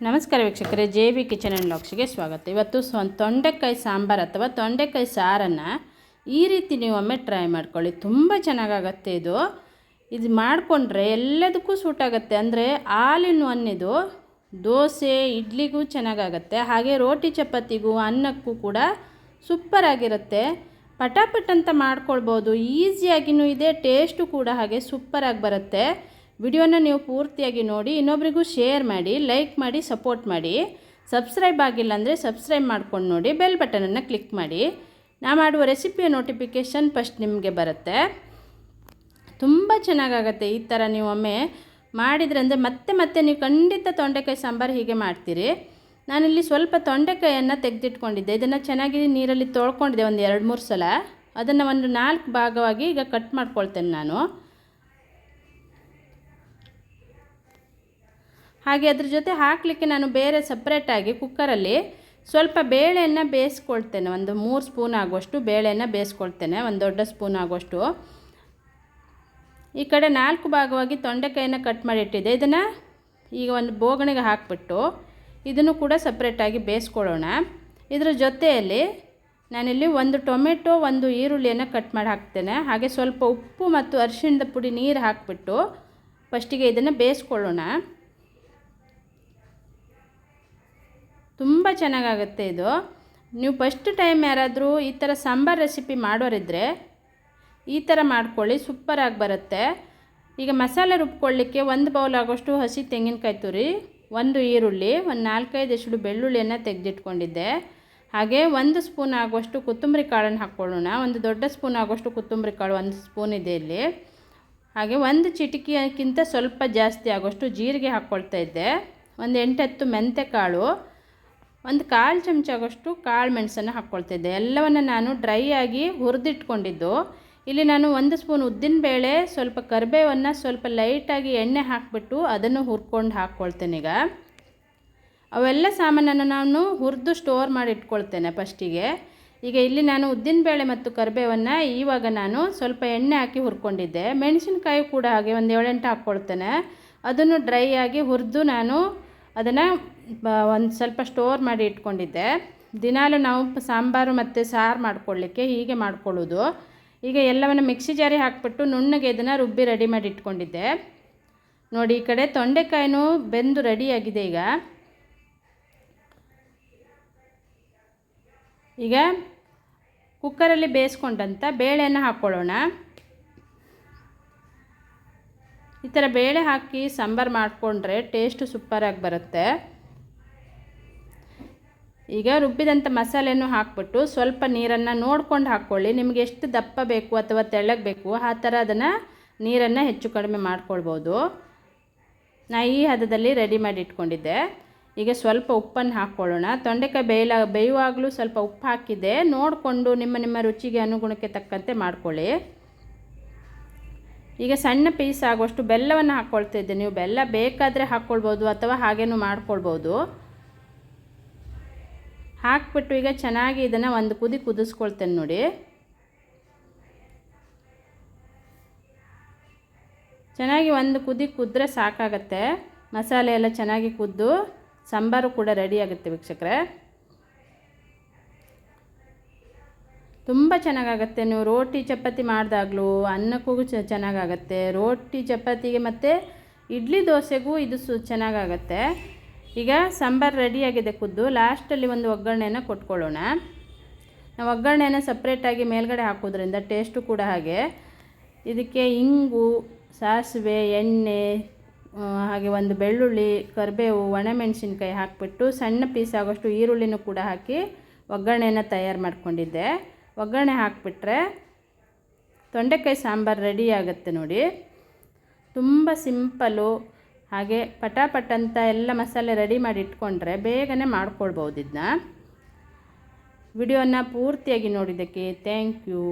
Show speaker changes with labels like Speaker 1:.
Speaker 1: ನಮಸ್ಕಾರ ವೀಕ್ಷಕರೇ, J B kitchen and ಲಾಕ್ಸ್ಗೆ ಸ್ವಾಗತ. ಇವತ್ತು ಸ್ವ ತೊಂಡೆಕಾಯಿ ಸಾಂಬಾರು ಅಥವಾ ತೊಂಡೆಕಾಯಿ ಸಾರನ್ನು ಈ ರೀತಿ ನೀವು ಒಮ್ಮೆ ಟ್ರೈ ಮಾಡ್ಕೊಳ್ಳಿ. ತುಂಬ ಚೆನ್ನಾಗಾಗತ್ತೆ ಇದು. ಇದು ಮಾಡಿಕೊಂಡ್ರೆ ಎಲ್ಲದಕ್ಕೂ ಸೂಟ್ ಆಗುತ್ತೆ. ಅಂದರೆ ಹಾಲಿನ ಒನ್ನಿದು ದೋಸೆ, ಇಡ್ಲಿಗೂ ಚೆನ್ನಾಗಾಗತ್ತೆ. ಹಾಗೆ ರೋಟಿ ಚಪಾತಿಗೂ, ಅನ್ನಕ್ಕೂ ಕೂಡ ಸೂಪರ್ ಆಗಿರುತ್ತೆ. ಪಟಾಪಟ್ ಅಂತ ಮಾಡ್ಕೊಳ್ಬೋದು. ಈಸಿಯಾಗಿಯೂ ಇದೆ, ಟೇಸ್ಟು ಕೂಡ ಹಾಗೆ ಸೂಪರಾಗಿ ಬರುತ್ತೆ. ವಿಡಿಯೋನ ನೀವು ಪೂರ್ತಿಯಾಗಿ ನೋಡಿ, ಇನ್ನೊಬ್ರಿಗೂ ಶೇರ್ ಮಾಡಿ, ಲೈಕ್ ಮಾಡಿ, ಸಪೋರ್ಟ್ ಮಾಡಿ. ಸಬ್ಸ್ಕ್ರೈಬ್ ಆಗಿಲ್ಲ ಅಂದರೆ ಸಬ್ಸ್ಕ್ರೈಬ್ ಮಾಡ್ಕೊಂಡು ನೋಡಿ, ಬೆಲ್ ಬಟನನ್ನು ಕ್ಲಿಕ್ ಮಾಡಿ. ನಾ ಮಾಡುವ ರೆಸಿಪಿಯ ನೋಟಿಫಿಕೇಷನ್ ಫಸ್ಟ್ ನಿಮಗೆ ಬರುತ್ತೆ. ತುಂಬ ಚೆನ್ನಾಗಾಗತ್ತೆ ಈ ಥರ ನೀವು ಒಮ್ಮೆ ಮಾಡಿದ್ರೆ ಅಂದರೆ ಮತ್ತೆ ಮತ್ತೆ ನೀವು ಖಂಡಿತ ತೊಂಡೆಕಾಯಿ ಸಾಂಬಾರು ಹೀಗೆ ಮಾಡ್ತೀರಿ. ನಾನಿಲ್ಲಿ ಸ್ವಲ್ಪ ತೊಂಡೆಕಾಯಿಯನ್ನು ತೆಗೆದಿಟ್ಕೊಂಡಿದ್ದೆ. ಇದನ್ನು ಚೆನ್ನಾಗಿ ನೀರಲ್ಲಿ ತೊಳ್ಕೊಂಡಿದ್ದೆ ಒಂದು ಎರಡು ಮೂರು ಸಲ. ಅದನ್ನು ಒಂದು ನಾಲ್ಕು ಭಾಗವಾಗಿ ಈಗ ಕಟ್ ಮಾಡ್ಕೊಳ್ತೇನೆ ನಾನು. ಹಾಗೆ ಅದ್ರ ಜೊತೆ ಹಾಕಲಿಕ್ಕೆ ನಾನು ಬೇರೆ ಸಪ್ರೇಟಾಗಿ ಕುಕ್ಕರಲ್ಲಿ ಸ್ವಲ್ಪ ಬೇಳೆಯನ್ನು ಬೇಯಿಸ್ಕೊಳ್ತೇನೆ. ಒಂದು ಮೂರು ಸ್ಪೂನ್ ಆಗುವಷ್ಟು ಬೇಳೆಯನ್ನು ಬೇಯಿಸ್ಕೊಳ್ತೇನೆ. ಒಂದು ದೊಡ್ಡ ಸ್ಪೂನ್ ಆಗುವಷ್ಟು. ಈ ಕಡೆ ನಾಲ್ಕು ಭಾಗವಾಗಿ ತೊಂಡೆಕಾಯನ್ನು ಕಟ್ ಮಾಡಿ ಇಟ್ಟಿದ್ದೆ. ಇದನ್ನು ಈಗ ಒಂದು ಬೋಗಣಿಗೆ ಹಾಕಿಬಿಟ್ಟು ಇದನ್ನು ಕೂಡ ಸಪ್ರೇಟಾಗಿ ಬೇಯಿಸ್ಕೊಳ್ಳೋಣ. ಇದರ ಜೊತೆಯಲ್ಲಿ ನಾನಿಲ್ಲಿ ಒಂದು ಟೊಮೆಟೊ, ಒಂದು ಈರುಳ್ಳಿಯನ್ನು ಕಟ್ ಮಾಡಿ ಹಾಕ್ತೇನೆ. ಹಾಗೆ ಸ್ವಲ್ಪ ಉಪ್ಪು ಮತ್ತು ಅರಿಶಿಣದ ಪುಡಿ ನೀರು ಹಾಕಿಬಿಟ್ಟು ಫಸ್ಟಿಗೆ ಇದನ್ನು ಬೇಯಿಸ್ಕೊಳ್ಳೋಣ. ತುಂಬ ಚೆನ್ನಾಗಾಗುತ್ತೆ ಇದು. ನೀವು ಫಸ್ಟ್ ಟೈಮ್ ಯಾರಾದರೂ ಈ ಥರ ಸಾಂಬಾರು ರೆಸಿಪಿ ಮಾಡೋರಿದ್ದರೆ ಈ ಥರ ಮಾಡ್ಕೊಳ್ಳಿ ಸೂಪರಾಗಿ ಬರುತ್ತೆ. ಈಗ ಮಸಾಲೆ ರುಬ್ಕೊಳ್ಳಿಕ್ಕೆ ಒಂದು ಬೌಲ್ ಆಗೋಷ್ಟು ಹಸಿ ತೆಂಗಿನಕಾಯಿ ತುರಿ, ಒಂದು ಈರುಳ್ಳಿ, ಒಂದು ನಾಲ್ಕೈದು ಎಷ್ಟು ಬೆಳ್ಳುಳ್ಳಿಯನ್ನು ತೆಗೆದಿಟ್ಕೊಂಡಿದ್ದೆ. ಹಾಗೆ ಒಂದು ಸ್ಪೂನ್ ಆಗುವಷ್ಟು ಕೊತ್ತಂಬರಿ ಕಾಳನ್ನು ಹಾಕ್ಕೊಳ್ಳೋಣ. ಒಂದು ದೊಡ್ಡ ಸ್ಪೂನ್ ಆಗುವಷ್ಟು ಕೊತ್ತಂಬರಿ ಕಾಳು ಒಂದು ಸ್ಪೂನ್ ಇದೆ ಇಲ್ಲಿ. ಹಾಗೆ ಒಂದು ಚಿಟಿಕಿಯಕ್ಕಿಂತ ಸ್ವಲ್ಪ ಜಾಸ್ತಿ ಆಗೋಷ್ಟು ಜೀರಿಗೆ ಹಾಕ್ಕೊಳ್ತಾ ಇದ್ದೆ. ಒಂದು ಎಂಟತ್ತು ಮೆಂತೆ ಕಾಳು. ಒಂದು ಕಾಲು ಚಮಚ ಆಗೋಷ್ಟು ಕಾಳು ಮೆಣಸನ್ನು ಹಾಕ್ಕೊಳ್ತಿದ್ದೆ. ಎಲ್ಲವನ್ನು ನಾನು ಡ್ರೈ ಆಗಿ ಹುರಿದಿಟ್ಕೊಂಡಿದ್ದು. ಇಲ್ಲಿ ನಾನು ಒಂದು ಸ್ಪೂನ್ ಉದ್ದಿನ ಬೇಳೆ, ಸ್ವಲ್ಪ ಕರಿಬೇವನ್ನು, ಸ್ವಲ್ಪ ಲೈಟಾಗಿ ಎಣ್ಣೆ ಹಾಕಿಬಿಟ್ಟು ಅದನ್ನು ಹುರ್ಕೊಂಡು ಹಾಕ್ಕೊಳ್ತೇನೆ ಈಗ. ಅವೆಲ್ಲ ಸಾಮಾನನ್ನು ನಾನು ಹುರಿದು ಸ್ಟೋರ್ ಮಾಡಿ ಇಟ್ಕೊಳ್ತೇನೆ ಫಸ್ಟಿಗೆ ಈಗ ಇಲ್ಲಿ ನಾನು ಉದ್ದಿನಬೇಳೆ ಮತ್ತು ಕರಿಬೇವನ್ನು ಇವಾಗ ನಾನು ಸ್ವಲ್ಪ ಎಣ್ಣೆ ಹಾಕಿ ಹುರ್ಕೊಂಡಿದ್ದೆ. ಮೆಣಸಿನಕಾಯಿ ಕೂಡ ಹಾಗೆ ಒಂದು ಏಳೆಂಟು ಹಾಕ್ಕೊಳ್ತೇನೆ. ಅದನ್ನು ಡ್ರೈ ಆಗಿ ಹುರಿದು ನಾನು ಅದನ್ನು ಒಂದು ಸ್ವಲ್ಪ ಸ್ಟೋರ್ ಮಾಡಿ ಇಟ್ಕೊಂಡಿದ್ದೆ. ದಿನಾಲೂ ನಾವು ಸಾಂಬಾರು ಮತ್ತು ಸಾರು ಮಾಡ್ಕೊಳ್ಳಿಕ್ಕೆ ಹೀಗೆ ಮಾಡ್ಕೊಳ್ಳೋದು. ಈಗ ಎಲ್ಲವನ್ನು ಮಿಕ್ಸಿ ಜಾರಿ ಹಾಕ್ಬಿಟ್ಟು ನುಣ್ಣಗೆ ಇದನ್ನು ರುಬ್ಬಿ ರೆಡಿ ಮಾಡಿ ಇಟ್ಕೊಂಡಿದ್ದೆ. ನೋಡಿ, ಈ ಕಡೆ ತೊಂಡೆಕಾಯಿನೂ ಬೆಂದು ರೆಡಿಯಾಗಿದೆ ಈಗ. ಈಗ ಕುಕ್ಕರಲ್ಲಿ ಬೇಯಿಸ್ಕೊಂಡಂಥ ಬೇಳೆಯನ್ನು ಹಾಕ್ಕೊಳ್ಳೋಣ. ಈ ಥರ ಬೇಳೆ ಹಾಕಿ ಸಾಂಬಾರು ಮಾಡಿಕೊಂಡ್ರೆ ಟೇಸ್ಟು ಸೂಪರಾಗಿ ಬರುತ್ತೆ. ಈಗ ರುಬ್ಬಿದಂಥ ಮಸಾಲೆಯನ್ನು ಹಾಕ್ಬಿಟ್ಟು ಸ್ವಲ್ಪ ನೀರನ್ನು ನೋಡ್ಕೊಂಡು ಹಾಕ್ಕೊಳ್ಳಿ ನಿಮಗೆ ಎಷ್ಟು ದಪ್ಪ ಬೇಕು ಅಥವಾ ತೆಳ್ಳಗೆ ಬೇಕು, ಆ ಥರ ಅದನ್ನು ನೀರನ್ನು ಹೆಚ್ಚು ಕಡಿಮೆ ಮಾಡ್ಕೊಳ್ಬೋದು. ನಾ ಈ ಹದದಲ್ಲಿ ರೆಡಿ ಮಾಡಿ ಇಟ್ಕೊಂಡಿದ್ದೆ. ಈಗ ಸ್ವಲ್ಪ ಉಪ್ಪನ್ನು ಹಾಕ್ಕೊಳ್ಳೋಣ ತೊಂಡೆಕಾಯಿ ಬೇಯಲ ಬೇಯುವಾಗಲೂ ಸ್ವಲ್ಪ ಉಪ್ಪು ಹಾಕಿದ್ದೆ. ನೋಡಿಕೊಂಡು ನಿಮ್ಮ ನಿಮ್ಮ ರುಚಿಗೆ, ಅನುಗುಣಕ್ಕೆ ತಕ್ಕಂತೆ ಮಾಡ್ಕೊಳ್ಳಿ. ಈಗ ಸಣ್ಣ ಪೀಸ್ ಆಗುವಷ್ಟು ಬೆಲ್ಲವನ್ನು ಹಾಕ್ಕೊಳ್ತಿದ್ದೆ ನೀವು ಬೆಲ್ಲ ಬೇಕಾದರೆ ಹಾಕ್ಕೊಳ್ಬೋದು ಅಥವಾ ಹಾಗೇನು ಮಾಡ್ಕೊಳ್ಬೋದು. ಹಾಕ್ಬಿಟ್ಟು ಈಗ ಚೆನ್ನಾಗಿ ಇದನ್ನು ಒಂದು ಕುದಿ ಕುದಿಸ್ಕೊಳ್ತೇನೆ ನೋಡಿ. ಚೆನ್ನಾಗಿ ಒಂದು ಕುದಿ ಕುದ್ರೆ ಸಾಕಾಗತ್ತೆ. ಮಸಾಲೆ ಎಲ್ಲ ಚೆನ್ನಾಗಿ ಕುದ್ದು, ಸಾಂಬಾರು ಕೂಡ ರೆಡಿ ಆಗುತ್ತೆ ವೀಕ್ಷಕರೇ. ತುಂಬ ಚೆನ್ನಾಗಾಗತ್ತೆ. ನೀವು ರೋಟಿ ಚಪಾತಿ ಮಾಡಿದಾಗಲೂ ಅನ್ನಕ್ಕೂ ಚ ಚೆನ್ನಾಗಾಗತ್ತೆ. ರೋಟಿ ಚಪಾತಿಗೆ ಮತ್ತು ಇಡ್ಲಿ ದೋಸೆಗೂ ಇದು ಸು ಚೆನ್ನಾಗಾಗತ್ತೆ. ಈಗ ಸಾಂಬಾರು ರೆಡಿಯಾಗಿದೆ ಕುದ್ದು ಲಾಸ್ಟಲ್ಲಿ ಒಂದು ಒಗ್ಗರಣೆಯನ್ನು ಕೊಟ್ಕೊಳ್ಳೋಣ. ನಾವು ಒಗ್ಗರಣೆಯನ್ನು ಸಪ್ರೇಟಾಗಿ ಮೇಲ್ಗಡೆ ಹಾಕೋದ್ರಿಂದ ಟೇಸ್ಟು ಕೂಡ ಹಾಗೆ. ಇದಕ್ಕೆ ಇಂಗು, ಸಾಸಿವೆ, ಎಣ್ಣೆ ಹಾಗೆ ಒಂದು ಬೆಳ್ಳುಳ್ಳಿ, ಕರಿಬೇವು, ಒಣಮೆಣಸಿನ್ಕಾಯಿ ಹಾಕಿಬಿಟ್ಟು ಸಣ್ಣ ಪೀಸ್ ಆಗೋಷ್ಟು ಈರುಳ್ಳಿನೂ ಕೂಡ ಹಾಕಿ ಒಗ್ಗರಣೆಯನ್ನು ತಯಾರು ಮಾಡ್ಕೊಂಡಿದ್ದೆ. ಒಗ್ಗರಣೆ ಹಾಕಿಬಿಟ್ರೆ ತೊಂಡೆಕಾಯಿ ಸಾಂಬಾರು ರೆಡಿ ಆಗುತ್ತೆ ನೋಡಿ. ತುಂಬ ಸಿಂಪಲು ಹಾಗೆ ಪಟಾಪಟ್ ಅಂತ ಎಲ್ಲ ಮಸಾಲೆ ರೆಡಿ ಮಾಡಿ ಇಟ್ಕೊಂಡ್ರೆ ಬೇಗನೆ ಮಾಡ್ಕೊಳ್ಬೋದು ಇದನ್ನ ವಿಡಿಯೋನ ಪೂರ್ತಿಯಾಗಿ ನೋಡಿದ್ದಕ್ಕೆ ಥ್ಯಾಂಕ್ ಯು